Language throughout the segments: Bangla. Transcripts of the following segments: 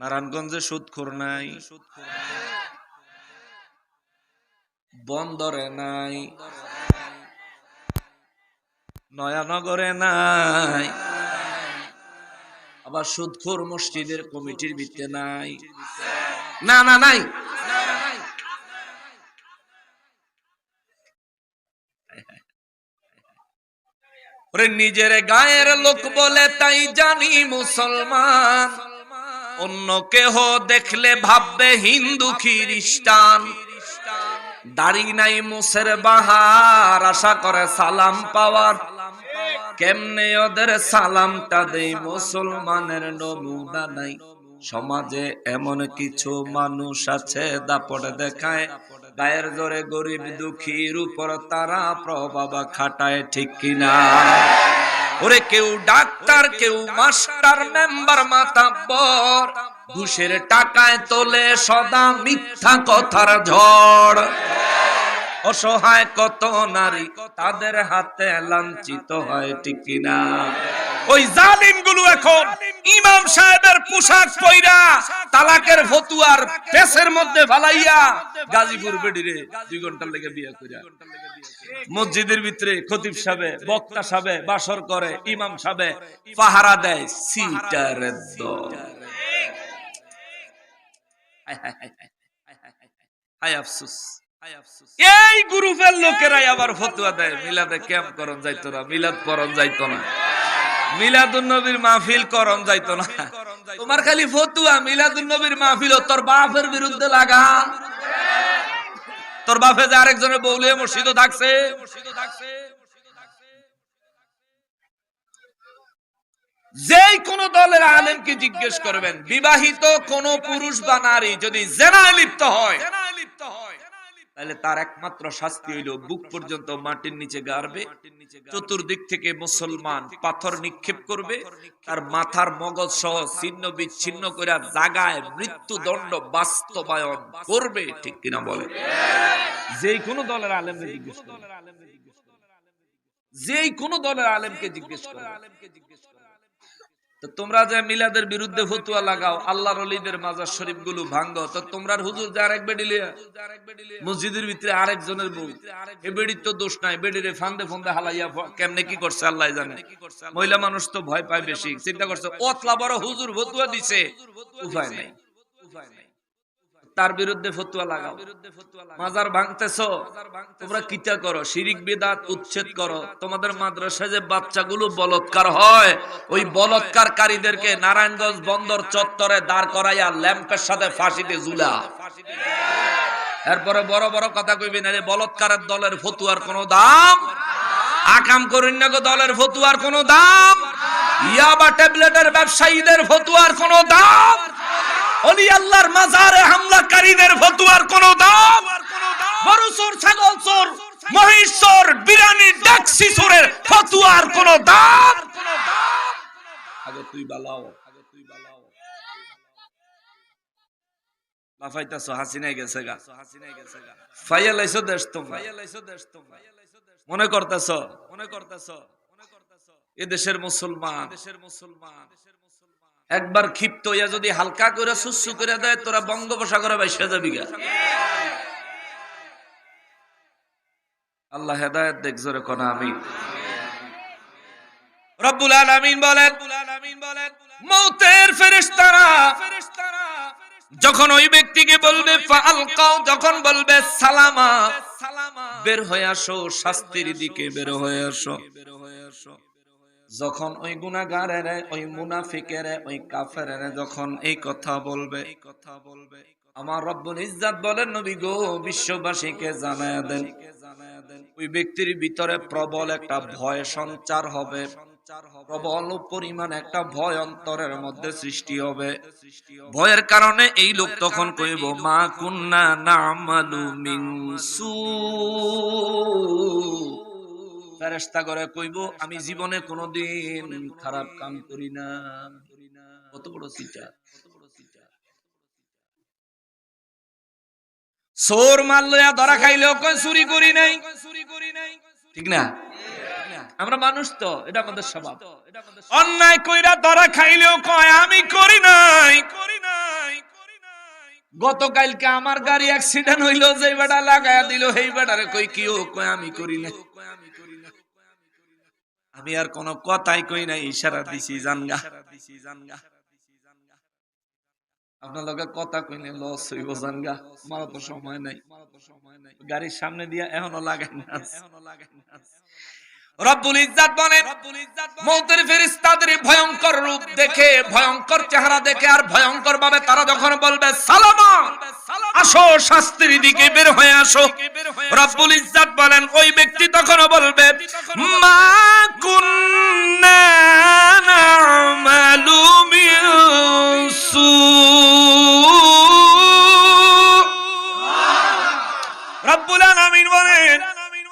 নারায়ণগঞ্জে সুদখোর নাই। বন্দরে নাই। নয়ানগরে নাই। আবার সুদখোর মসজিদের কমিটির ভিত্তে নাই। না না, নাই। নিজের গায়ের লোক বলে তাই জানি মুসলমান। অন্য কেহ দেখলে ভাববে হিন্দু খ্রিস্টান? দাড়ি নাই মুসের বাহার, আশা করে সালাম পাওয়ার। কেমনে ওদের সালামটা দেই? মুসলমানের নমুনা নাই। সমাজে এমন কিছু মানুষ আছে দাপড় দেখায়। গায়ের জোরে গরিব দুঃখীর উপর তারা প্রভাব খাটায়, ঠিক কিনা? ওরে কেউ ডাক্তার, কেউ মাস্টার, মেম্বার মাতাব্বর ঘুষের টাকায় তোলে সদা মিথ্যা কথার ঝড়। অসহায় কত নারী তাদের হাতে লাঞ্ছিত হয়, ঠিক কিনা? ওই জালিমগুলো এখন ইমাম সাহেবের পোশাক পইরা তালাকের ফতুয়ার পেশের মধ্যে ভালাইয়া গাজীপুর বেডিরে দুই ঘণ্টা লেগে বিয়া করিয়া মসজিদের ভিতরে খতিব সাহেব, বক্তা সাহেব বাসর করে, ইমাম সাহেব পাহারা দেয়, সিটার দ এই গ্রুপের লোকেরাই আবার ফতুয়া দেয়, মিলাদে ক্যাম্প করন যাইতো না, মিলাদ করন যাইতো না। মিলাদুন নবীর মাহফিল করন যাইতো না। তোমার খালি ফতুয়া মিলাদুন নবীর মাহফিল তোর বাপের বিরুদ্ধে লাগা তোর বাপে যে আরেকজনের বৌলিয়ে মসজিদও থাকছে যেই কোন দলের আলেমকে জিজ্ঞেস করবেন বিবাহিত কোন পুরুষ বা নারী যদি জেনায় লিপ্ত হয় তাহলে তার একমাত্র শাস্তি হইল বুক পর্যন্ত মাটির নিচে গাড়বে, চতুর্দিক থেকে মুসলমান পাথর নিক্ষেপ করবে, তার মাথার মগজ সহ ছিন্ন বিচ্ছিন্ন করে জাগায় মৃত্যুদণ্ড বাস্তবায়ন করবে, ঠিক কিনা বলে? যেই কোন দলের আলেমকে জিজ্ঞেস যেই কোন দলের আলেমকে জিজ্ঞেস করে। তো তোমরা যে মিলাদের বিরুদ্ধে ফতুয়া লাগাও আল্লাহ অলিদের মাজার শরীফগুলো ভাঙ্গো, তো তোমরা হুজুর যে আরেক বেডি মসজিদের ভিতরে আরেকজনের বউ, এ বেডির তো দোষ নাই, বেডিরে ফান্দে ফান্দে হালাইয়া কেমনে কি করছে আল্লাহ জানে। মহিলা মানুষ তো ভয় পায় বেশি, চিন্তা করছে, অতলা বড় হুজুর ফতুয়া দিছে, উপায় নাই উপায় নাই। তার বিরুদ্ধে ফতুয়া লাগাও। মাজার ভাঙতেছো, তোমরা কিতা করো? শিরিক, বিদাত, উচ্ছেদ করো। তোমাদের মাদ্রাসায় যে বাচ্চাগুলো বলৎকার হয়, ওই বলৎকারকারীদেরকে নারায়ণগঞ্জ বন্দর চত্বরে দাঁড় করাইয়া ল্যাম্পের সাথে ফাঁসিতে ঝুলা। এরপরে বড় বড় কথা কইবি না যে বলৎকারের দলের ফতুয়ার কোনো দাম? আকাম করিন না গো, দলের ফতুয়ার কোনো দাম? ইয়াবা ট্যাবলেটের ব্যবসায়ীদের ফতুয়ার কোনো দাম? অলি আল্লাহর মাজারে হামলাকারীদের ফতুয়ার কোনো দাম? ছাগল মহিষ বিরানি, ডাকসি ফতুয়ার কোনো দাম? আগে তুই বালাও। আগে তুই বালাও গেছে গা। গেছে গা ফাইয়া লাইছো দেশ তোমরা। ফাইয়া লাইছো দেশ তোমরা মনে করতেছ? মনে করতেছ এ দেশের মুসলমান দেশের মুসলমান। একবার ক্ষিপ্ত হইয়া যদি হালকা করে সুসু করে দেয়, তোরা বঙ্গোপসাগরে বাইসে যাবি গা। আল্লাহ হেদায়েত দেখ জোরে কোন আমি রব্বুল আলামিন বলেন, মৌতের ফেরেশতারা যখন ওই ব্যক্তিকে বলবে ফালকাও যখন বলবে, সালামা, বের হয়ে আসো, শাস্তির দিকে বের হয়ে আসো বের হয়ে আসো। যখন ওই গুনাহগারের, ওই মুনাফিকের, ওই কাফের যখন এই কথা বলবে, এই কথা বলবে, আমার রব্বুল ইজ্জাত বলেন, নবী গো, বিশ্ববাসীকে জানায় দেন। ওই ব্যক্তির ভিতরে প্রবল একটা ভয় সঞ্চার হবে, প্রবল পরিমাণ একটা ভয় অন্তরের মধ্যে সৃষ্টি হবে। ভয়ের কারণে এই লোক তখন কইব, মা কুন্না নামালু মিন সু ফেরেশতা করে কইব আমি জীবনে কোনোদিন খারাপ কাম করি না। কত বড় চিটা সোর মাল ধরা খাইলেও কই চুরি করি নাই। ঠিক না? আমরা মানুষ তো এটা আমাদের স্বভাব। অন্যায় কইরা ধরা খাইলেও কয় আমি করি নাই। করি নাই গতকালকে আমার গাড়ি অ্যাক্সিডেন্ট হইল যে বেটা লাগায়া দিল সেই বেটারে কই কি ও কই আমি করি না আমি আর কোনো কথাই কই নাই ইশারা দিছি জানগা। আপনার লগে কথা কইলে লস হইব জানগা। আমার তো সময় নাই। গাড়ির সামনে দিয়া এখনও লাগাই না রব্বুল ইজ্জাত বলেন মৌতের ফেরেশতাদের ভয়ঙ্কর রূপ দেখে ভয়ঙ্কর চেহারা দেখে আর ভয়ঙ্কর ভাবে তারা যখন বলবে সালামা আসো শাস্তির দিকে বের হয়ে আসো। রব্বুল ইজ্জাত বলেন, ওই ব্যক্তি তখন বলবে, মা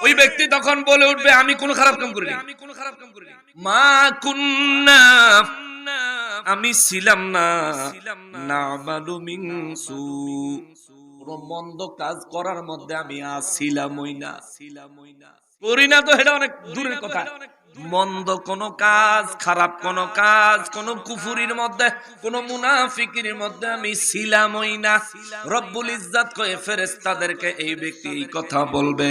ওই ব্যক্তি তখন বলে উঠবে, আমি কোন খারাপ কাম করিনি। আমি কোন খারাপ কাম মা কুন্না, আমি ছিলাম না সু। কোন মন্দ কাজ করার মধ্যে আমি আসিলামই না। ছিলামই না। করি না তো এটা অনেক দূরের কথা। মন্দ কোন কাজ, খারাপ কোন কাজ, কোন কুফুরির মধ্যে, কোন মুনাফিকির মধ্যে আমি ছিলামই না। রব্বুল ইজ্জাত কয়ে ফেরেশতাদেরকে এই ব্যক্তি এই কথা বলবে,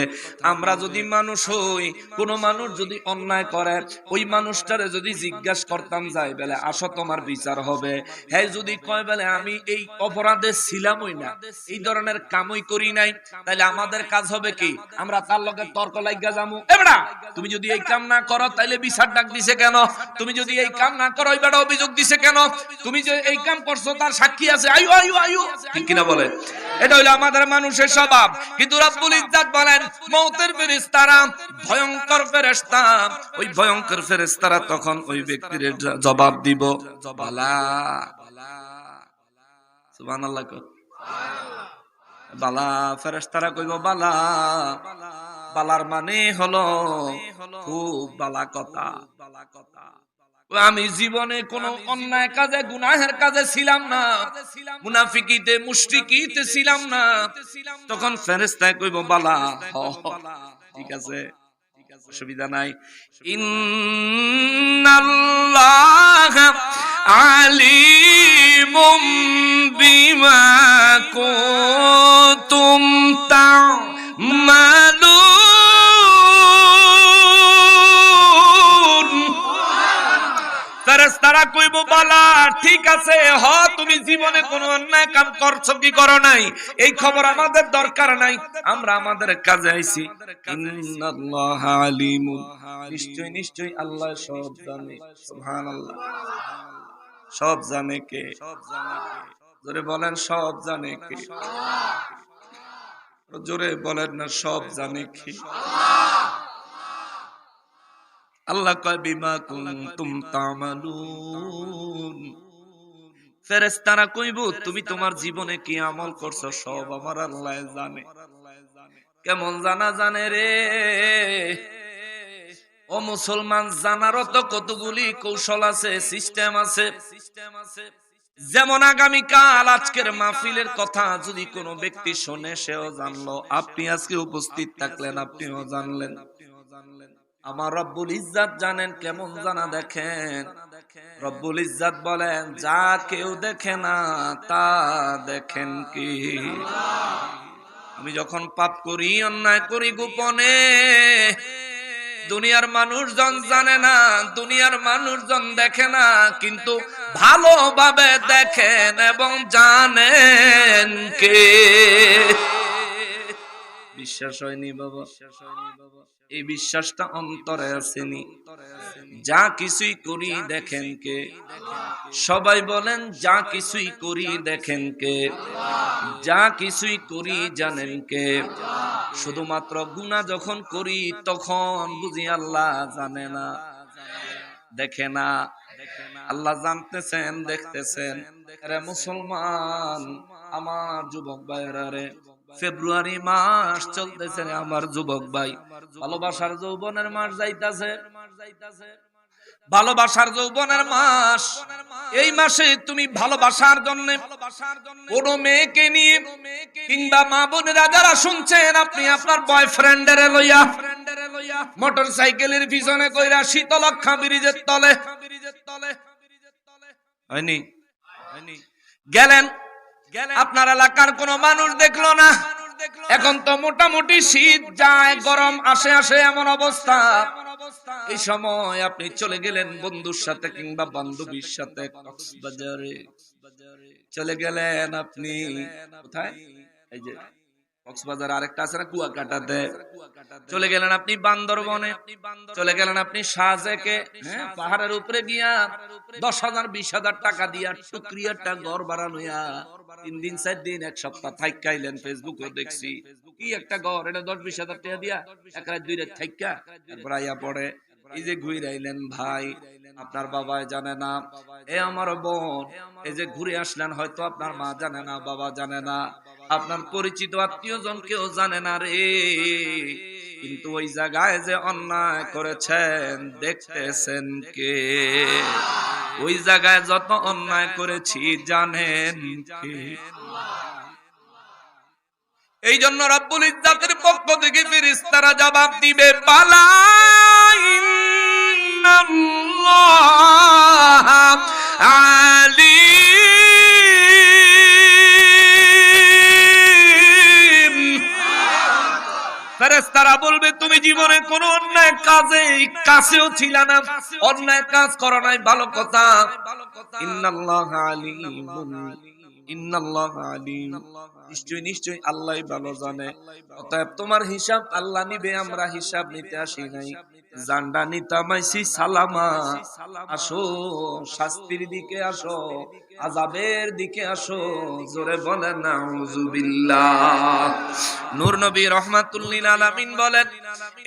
আমরা যদি মানুষ হই, কোন মানুষ যদি অন্যায় করে, ওই মানুষটারে যদি জিজ্ঞাসা করতাম, যাই বেলে, আসো তোমার বিচার হবে। হ্যাঁ যদি কয় বেলে, আমি এই অপরাধে ছিলামই না, এই ধরনের কামই করি নাই তাহলে আমাদের কাজ হবে কি? আমরা তার লগে তর্ক লাগিয়া যামু। এবড়া তুমি যদি এই কাম না করো তাইলে বিচার ডাক দিছে কেন? তুমি যদি এই কাম না করো এবারে অভিযোগ দিছে কেন? তুমি যে এই কাম করছ, তার সাক্ষী আছে। আয়ু আয়ু আয়ু। ঠিক কিনা বলে এটা হইল আমাদের মানুষের স্বভাব। কিন্তু রাব্বুল ইজ্জাত বলেন, মৌতের ফেরেশতারা ভয়ঙ্কর ফেরেশতা। ওই ভয়ঙ্কর ফেরেশতারা তখন ওই ব্যক্তির জবাব দিব, বালা। সুবহানাল্লাহ বালা, ফেরেশতারা কইব, বালা। বালার মানে হলো খুব বালা কথা। বালা কথা আমি জীবনে কোনো অন্যায় কাজে, গুনাহের কাজে ছিলাম না। মুনাফিকিতে, মুশরিকিতে ছিলাম না। তখন ফেরেশতায় কইব, বালা ঠিক আছে, অসুবিধা নাই। ইন্নাল্লাহ আলিমুম বিমা কুনতুম তা'মালুন। ফেরেশতারা কইব, বালা, ঠিক আছে, হ, তুমি জীবনে কোনো অন্যায় কাম করছ, কি করো নাই? এই খবর আমাদের দরকার নাই, আমরা আমাদের কাজে আইছি। ইন্নাল্লাহ আলিমুন। নিশ্চয় নিশ্চয় আল্লাহ সব জানে, সুবহানাল্লাহ। সব জানে কে? সব জানে জোরে বলেন, সব জানে কে? জোরে বলেন না, সব জানে কে? আল্লাহ কয়, বিমা কুনতুম তামালুন। ফেরেশতারা কইব, তুমি তোমার জীবনে কি আমল করছ? সব আমার আল্লাহ জানে। কেমন জানা জানে রে? ও মুসলমান, জানারও তো কতগুলি কৌশল আছে, সিস্টেম আছে। যেমন আগামী কাল আজকের মাহফিলের কথা যদি কোনো ব্যক্তি শোনে, সেও জানলো। আপনি আজকে উপস্থিত থাকলেন, আপনিও জানলেন। আমার রব্বুল ইজ্জাত জানেন কেমন জানা দেখেন। রব্বুল ইজ্জাত বলেন, যা কেউ দেখে না, তা দেখেন কি? আমি যখন পাপ করি, অন্যায় করি গোপনে, দুনিয়ার মানুষজন জানে না, দুনিয়ার মানুষজন দেখে না, কিন্তু ভালোভাবে দেখেন এবং জানেন কে? বিশ্বাস হয়নি বাবা। এই বিশ্বাসটা অন্তরে আসেনি। যা কিছুই করি দেখেন কে। সবাই বলেন যা কিছুই করি দেখেন কে। যা কিছুই করি জানেন কে। শুধুমাত্র গুণা যখন করি তখন বুঝি আল্লাহ জানে না। দেখে না। আল্লাহ জানতেছেন দেখতেছেন। মুসলমান আমার যুবক ভাইয়েরা রে। ফেব্রুয়ারি মাস চলতেছে আমার যুবক ভাই। ভালোবাসার যৌবনের মাস যাইতাছে। ভালোবাসার যৌবনের মাস। এই মাসে তুমি ভালোবাসার জন্য কোন মেয়েকে নিয়ে কিংবা মা বোনেরা যারা শুনছেন, আপনি আপনার বয়ফ্রেন্ডের লইয়া মোটর সাইকেলের পিছনে কইরা শীতলক্ষা ব্রিজের তলে। হয়নি? হয়নি। গেলেন আপনার এলাকার কোন মানুষ দেখল না। এখন তো মোটামুটি শীত যায় গরম আসে আসে এমন অবস্থা। এই সময় আপনি চলে গেলেন বন্ধুর সাথে কিংবা বান্ধবীর সাথে কক্সবাজারে। চলে গেলেন আপনি কোথায়? এই যে কক্সবাজার আরেকটা আছে না কুয়াকাটাতে। চলে গেলেন আপনি বান্দরবনে। চলে গেলেন আপনি হ্যাঁ পাহাড়ের উপরে গিয়া দশ হাজার বিশ হাজার টাকা দিয়া টুকরিয়াটা ঘর বাড়ানো তিন দিন চার দিন এক সপ্তাহ থাইকাইলেন ফেসবুকে দেখছি। কি একটা ঘর এটা দশ বিশ হাজার টাকা দিয়া এক রাত দুই রাত থাইকা তারপর আইয়া পড়ে। এই যে ঘুরে আইলেন ভাই আপনার বাবা জানে না। এ আমার বোন এই যে ঘুরে আসলেন হয়তো আপনার মা জানে না বাবা জানে না। আপনার পরিচিত আত্মীয় জন কেউ জানে না রে। কিন্তু ওই জায়গায় যে অন্যায় করেছেন, দেখতেছেন কে? ওই জায়গায় যত অন্যায় করেছি, জানেন কে? এই জন্য রব্বুল ইজ্জাতের পক্ষ থেকে ফেরেশতারা জবাব দিবে, বালা আলিম ফেরেশতারা বলবে, তুমি জীবনে কোন অন্যায় কাজে কাছেও ছিল না। অন্যায় কাজ করো নাই, ভালো কথা। ভালো তোমার হিসাব আল্লাহ নিবে, আমরা হিসাব নিতে আসি নাই। জান্ডা নিতামাইছি সালামা। আসো, শাস্তির দিকে আসো। আজাবের দিকে আসো, জোরে বলেন নাউজুবিল্লাহ নূর নবী রহমাতুল্লিল আলামিন বলেন,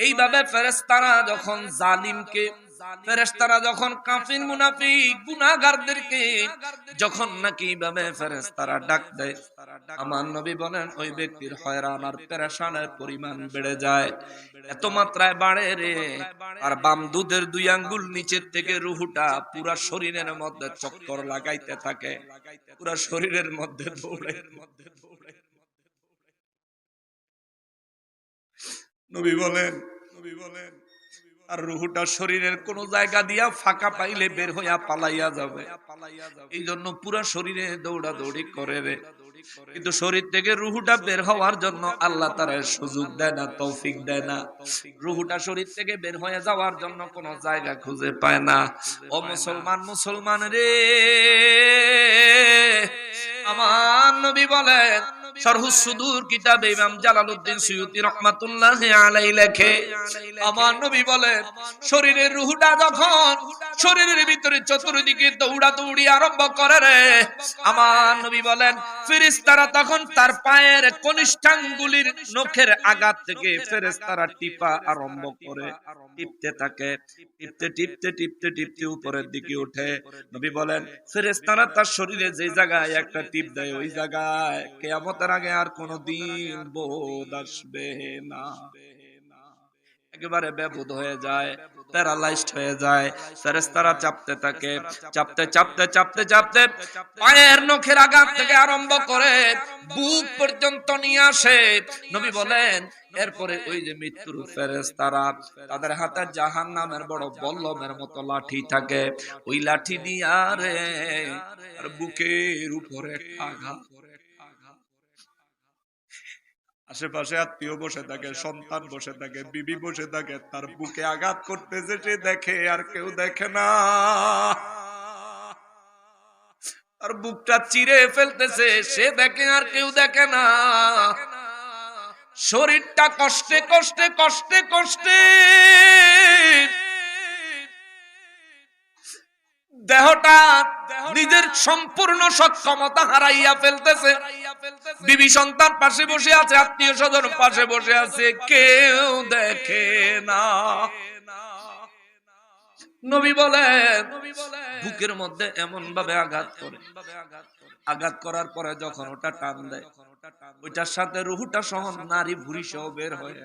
এইভাবে ফেরেশতারা যখন জালিমকে ফেরেশতারা যখন কাফির, মুনাফিক, গুনাহগারদেরকে যখন নাকি এইভাবে ফেরেশতারা ডাক দেয়, আমার নবী বলেন, ওই ব্যক্তির হয়রান আর পেরেশানের পরিমাণ বেড়ে যায়, এত মাত্রায় বাড়ে রে। আর বাম দুধের দুই আঙ্গুল নিচের থেকে রুহুটা পুরা শরীরের মধ্যে চক্কর লাগাইতে থাকে, পুরা শরীরের মধ্যে দৌড়ে। নবী বলেন নবী বলেন আর রুহুটা শরীরের কোন জায়গা দিয়া ফাঁকা পাইলে বের হইয়া পালাইয়া যাবে। এই জন্য পুরা শরীরে দৌড়া দৌড়ি করে রে। কিন্তু শরীর থেকে রুহুটা বের হওয়ার জন্য আল্লাহ তার সুযোগ দেয় না, তৌফিক দেয় না। রুহুটা শরীর থেকে বের হয়ে যাওয়ার জন্য কোন জায়গা খুঁজে পায় না। ও মুসলমান মুসলমান রে, আমার নবী বলেন নখের আঘাত থেকে ফেরেশতারা টিপা আরম্ভ করে, টিপতে থাকে, টিপতে টিপতে টিপতে টিপতে উপরের দিকে ওঠে। নবী বলেন, ফেরেশতারা তার শরীরে যে জায়গায় একটা টিপ দেয়, ওই জায়গায় কেয়ামতের আগে আর কোনো দিন বোধ আসবে না। একেবারে বেবুদ হয়ে যায়, প্যারালাইজড হয়ে যায় চাপতে থাকে, চাপতে চাপতে চাপতে চাপতে পায়ের নখের আঘাত থেকে আরম্ভ করে বুক পর্যন্ত নিয়ে আসে। নবী বলেন, এরপরে ওই যে মৃত্যুর ফেরেশতারা, তাদের হাতে জাহান নামের বড় বল্লমের মতো লাঠি থাকে। ওই লাঠি দিয়া রে আর বুকের উপরে আঘাত। আশেপাশে আত্মীয় বসে থাকে, সন্তান বসে থাকে, বিবি বসে থাকে, তার বুকে আঘাত করতেছে, সে দেখে আর কেউ দেখে না। আর বুকটা চিরে ফেলতেছে, সে দেখে আর কেউ দেখে না। শরীরটা কষ্টে কষ্টে কষ্টে কষ্টে। দেহটা নিজের সম্পূর্ণ সক্ষমতা হারাইয়া ফেলতেছে। বিবি সন্তান পাশে বসে আছে, আত্মীয় স্বজন পাশে বসে আছে, কেউ দেখে না। নবী বলেন, বুকের মধ্যে এমন ভাবে আঘাত করে। আঘাত করার পরে যখন ওটা টান দেয়, ওইটার সাথে রুহুটা সহ নারী ভুরি সহ বের হয়ে।